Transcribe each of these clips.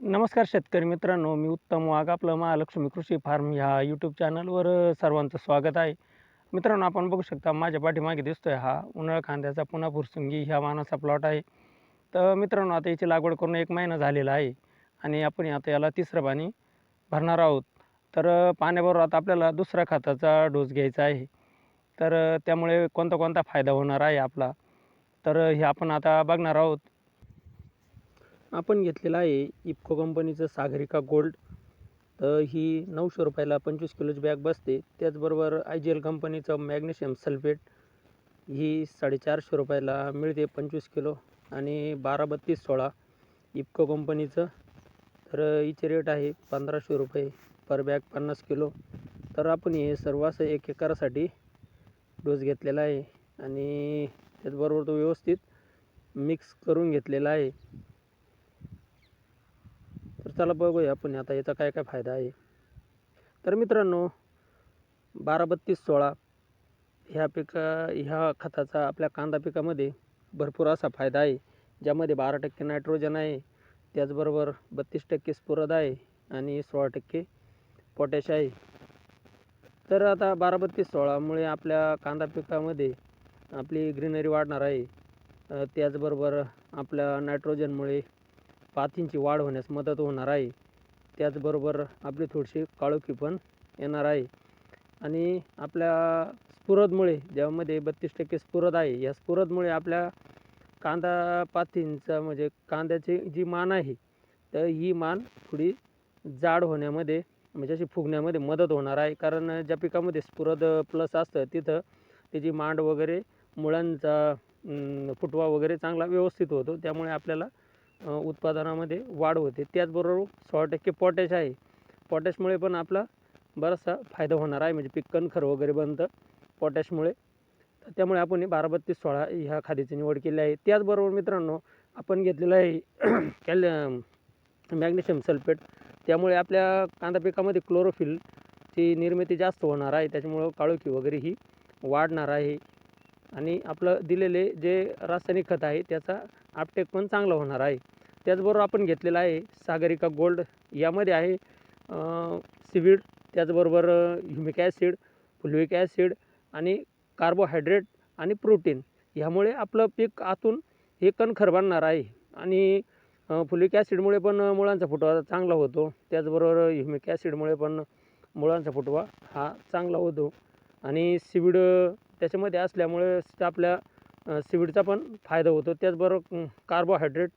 नमस्कार शेतकरी मित्रांनो मी उत्तम वाघ आपलं महालक्ष्मी कृषी फार्म ह्या यूट्यूब चॅनलवर सर्वांचं स्वागत आहे. मित्रांनो आपण बघू शकता माझ्या पाठीमागे दिसतोय हा उन्हाळ कांद्याचा पुन्हा फुरसुंगी ह्या मानाचा प्लॉट आहे. तर मित्रांनो आता याची लागवड करून एक महिना झालेला आहे आणि आपण आता याला तिसरं पाणी भरणार आहोत. तर पाण्याबरोबर आता आपल्याला दुसऱ्या खताचा डोस घ्यायचा आहे. तर त्यामुळे कोणता कोणता फायदा होणार आहे आपला? तर हे आपण आता बघणार आहोत. आपण घेतलेला आहे इफको कंपनीचं सागरिका गोल्ड. तर ही नऊशे रुपयाला पंचवीस किलोची बॅग बसते. त्याचबरोबर आय जी एल कंपनीचं मॅग्नेशियम सल्फेट ही साडेचारशे रुपयाला मिळते पंचवीस किलो आणि बारा बत्तीस सोळा इफको कंपनीचं. तर हिचे रेट आहे पंधराशे रुपये पर बॅग पन्नास किलो. तर आपण हे सर्व असं एक एकरासाठी डोस घेतलेला आहे आणि त्याचबरोबर तो व्यवस्थित मिक्स करून घेतलेला आहे. तर चला बघूया आपण आता याचा काय काय फायदा आहे. तर मित्रांनो बारा बत्तीस सोळा ह्या पिका ह्या खताचा आपल्या कांदा पिकामध्ये भरपूर असा फायदा आहे ज्यामध्ये बारा टक्के नायट्रोजन आहे त्याचबरोबर बत्तीस टक्के स्फुरद आहे आणि सोळा टक्के पोटॅश आहे. तर आता बारा बत्तीस सोळामुळे आपल्या कांदा पिकामध्ये आपली ग्रीनरी वाढणार आहे. त्याचबरोबर आपल्या नायट्रोजनमुळे पातींची वाढ होण्यास मदत होणार आहे. त्याचबरोबर आपली थोडीशी काळोखी पण येणार आहे. आणि आपल्या स्फुरदमुळे ज्यामध्ये बत्तीस टक्के स्फुरद आहे या स्फुरदमुळे आपल्या कांदा पातींचा म्हणजे कांद्याची जी मान आहे तर ही मान थोडी जाड होण्यामध्ये म्हणजे अशी फुगण्यामध्ये मदत होणार आहे. कारण ज्या पिकामध्ये स्फुरद प्लस असतं तिथं त्याची मांड वगैरे मुळांचा फुटवा वगैरे चांगला व्यवस्थित होतो. त्यामुळे आपल्याला उत्पादनामध्ये वाढ होते. त्याचबरोबर सोळा टक्के पॉटॅश आहे. पॉटॅशमुळे पण आपला बराचसा फायदा होणार आहे. म्हणजे पीक कणखर वगैरे बनतं पॉटॅशमुळे तर त्यामुळे आपण बारा बत्तीस सोळा ह्या खाद्याची निवड केली आहे. त्याचबरोबर मित्रांनो आपण घेतलेलं आहे कॅल मॅग्नेशियम सल्फेट. त्यामुळे आपल्या कांदा पिकामध्ये क्लोरोफिलची निर्मिती जास्त होणार आहे. त्याच्यामुळं काळोखी वगैरे ही वाढणार आहे. आणि आपलं दिलेले जे रासायनिक खत आहे त्याचा आपटेक पण चांगला होणार आहे. त्याचबरोबर आपण घेतलेला आहे सागरिका गोल्ड यामध्ये आहे सिविड त्याचबरोबर ह्युमिक ॲसिड फुलविक ॲसिड आणि कार्बोहायड्रेट आणि प्रोटीन ह्यामुळे आपलं पीक आतून हे कणखर बनणार आहे. आणि फुलिक ॲसिडमुळे पण मुळांचा फुटवा चांगला होतो. त्याचबरोबर ह्युमिक ॲसिडमुळे पण मुळांचा फुटवा हा चांगला होतो. आणि सिविड त्याच्यामध्ये असल्यामुळे आपल्या सीवीडचा पण फायदा होतो. त्याचबरोबर कार्बोहायड्रेट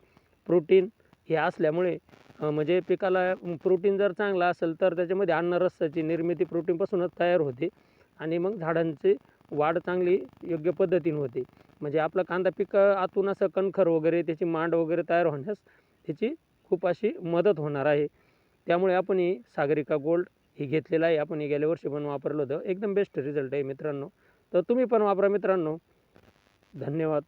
प्रोटीन हे असल्यामुळे म्हणजे पिकाला प्रोटीन जर चांगला असेल तर त्याच्यामध्ये अन्न अन्नरसाची निर्मिती प्रोटीनपासूनच तयार होते आणि मग झाडांची वाढ चांगली योग्य पद्धतीने होते. म्हणजे आपलं कांदा पीक आतून असं कणखर वगैरे त्याची मांड वगैरे तयार होण्यास त्याची खूप अशी मदत होणार आहे. त्यामुळे आपण ही सागरिका गोल्ड ही घेतलेलं आहे. आपण हे गेल्या वर्षी पण वापरलं होतं. एकदम बेस्ट रिझल्ट आहे मित्रांनो. तर तुम्ही पण वापरा मित्रांनो. धन्यवाद.